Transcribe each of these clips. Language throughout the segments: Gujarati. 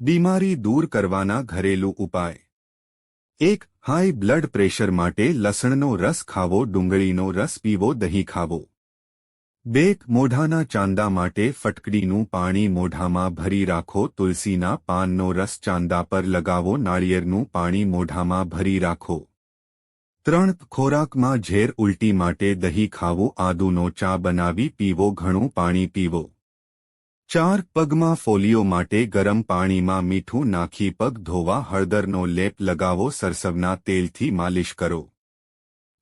બીમારી દૂર કરવાના ઘરેલું ઉપાય. એક, હાઈ બ્લડ પ્રેશર માટે લસણનો રસ ખાવો, ડુંગળીનો રસ પીવો, દહીં ખાવો. બે, મોઢાના ચાંદા માટે ફટકડીનું પાણી મોઢામાં ભરી રાખો, તુલસીના પાનનો રસ ચાંદા પર લગાવો, નાળિયેરનું પાણી મોઢામાં ભરી રાખો. ત્રણ, ખોરાકમાં ઝેર ઉલટી માટે દહીં ખાવું, આદુનો ચા બનાવી પીવો, ઘણું પાણી પીવો. ચાર પગમાં ફોલિયો માટે ગરમ પાણીમાં મીઠું નાખી પગ ધોવા, હળદરનો લેપ લગાવો, સરસવના તેલથી માલિશ કરો.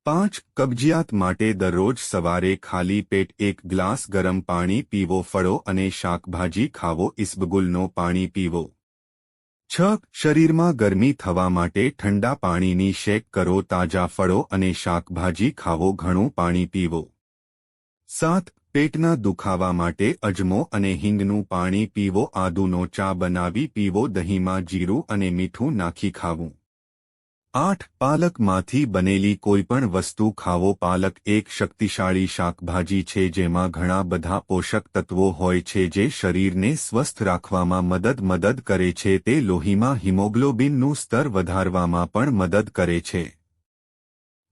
પાંચ કબજિયાત માટે દરરોજ સવારે ખાલી પેટ એક ગ્લાસ ગરમ પાણી પીવો, ફળો અને શાકભાજી ખાવો ઇસ્બગુલનો પાણી પીવો. છ શરીરમાં ગરમી થવા માટે ઠંડા પાણીની શેક કરો, તાજા ફળો અને શાકભાજી ખાવો, ઘણું પાણી પીવો. સાત પેટના દુખાવા માટે અજમો અને હિંગનું પાણી પીવો, આદુનો ચા બનાવી પીવો, દહીંમાં જીરું અને મીઠું નાખી ખાવું. આઠ, પાલકમાંથી બનેલી કોઈપણ વસ્તુ ખાવો. પાલક એક શક્તિશાળી શાકભાજી છે જેમાં ઘણા બધા પોષક તત્વો હોય છે જે શરીરને સ્વસ્થ રાખવામાં મદદ મદદ કરે છે. તે લોહીમાં હિમોગ્લોબિનનું સ્તર વધારવામાં પણ મદદ કરે છે.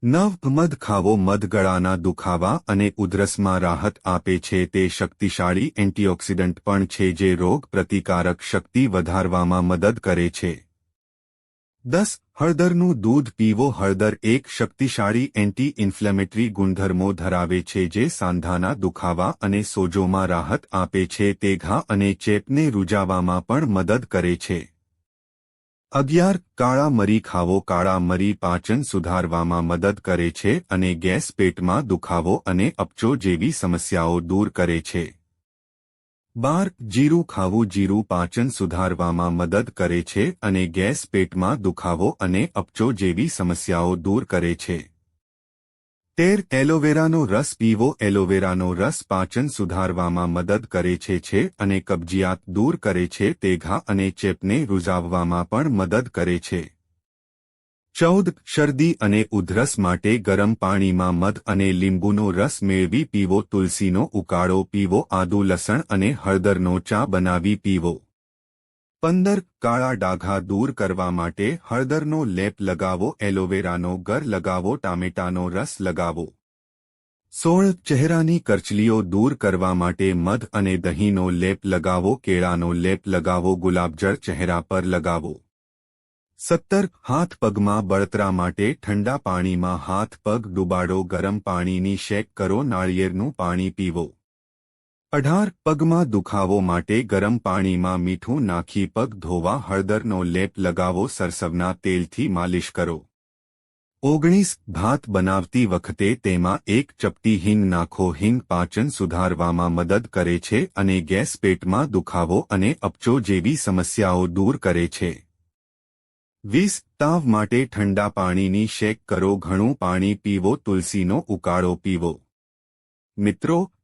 નવ મધ ખાવો, મધ ગળાના દુખાવા અને ઉધરસમાં રાહત આપે છે. તે શક્તિશાળી એન્ટીઓક્સિડન્ટ પણ છે જે રોગ પ્રતિકારક શક્તિ વધારવામાં મદદ કરે છે. દસ, હળદરનું દૂધ પીવો. હળદર એક શક્તિશાળી એન્ટી ઇન્ફ્લેમેટરી ગુણધર્મો ધરાવે છે જે સાંધાના દુખાવા અને સોજોમાં રાહત આપે છે. તે ઘા અને ચેપને રૂજાવામાં પણ મદદ કરે છે. અગિયાર કાળા મરી ખાવો કાળા મરી પાચન સુધારવામાં મદદ કરે છે અને ગેસ પેટમાં દુખાવો અને અપચો જેવી સમસ્યાઓ દૂર કરે છે. બાર, જીરું ખાવું જીરું પાચન સુધારવામાં મદદ કરે છે અને ગેસ પેટમાં દુખાવો અને અપચો જેવી સમસ્યાઓ દૂર કરે છે. તેર એલોવેરાનો રસ પીવો. એલોવેરાનો રસ પાચન સુધારવામાં મદદ કરે છે અને કબજિયાત દૂર કરે છે. તે ઘા અને ચેપને રૂઝાવવામાં પણ મદદ કરે છે. ચૌદ, શરદી અને ઉધરસ માટે ગરમ પાણીમાં મધ અને લીંબુનો રસ મેળવી પીવો. તુલસીનો ઉકાળો પીવો. આદુ લસણ અને હળદરનો ચા બનાવી પીવો. પંદર કાળા ડાઘા દૂર કરવા માટે હળદરનો લેપ લગાવો, એલોવેરાનો ગર લગાવો, ટામેટાનો રસ લગાવો. સોળ ચહેરાની કરચલીઓ દૂર કરવા માટે મધ અને દહીંનો લેપ લગાવો, કેળાનો લેપ લગાવો, ગુલાબજળ ચહેરા પર લગાવો. સત્તર હાથ પગમાં બળતરા માટે ઠંડા પાણીમાં હાથ પગ ડુબાડો, ગરમ પાણીની શેક કરો, નાળિયેરનું પાણી પીવો. અઢાર પગમાં દુખાવો માટે ગરમ પાણીમાં મીઠું નાખી પગ ધોવા, હળદરનો લેપ લગાવો, સરસવના તેલથી માલિશ કરો. ઓગણીસ ભાત બનાવતી વખતે તેમાં એક ચપટી હિંગ નાખો. હિંગ પાચન સુધારવામાં મદદ કરે છે અને ગેસ પેટમાં દુખાવો અને અપચો જેવી સમસ્યાઓ દૂર કરે છે. વીસ તાવ માટે ઠંડા પાણીની શેક કરો. ઘણું પાણી પીવો, તુલસીનો ઉકાળો પીવો. મિત્રો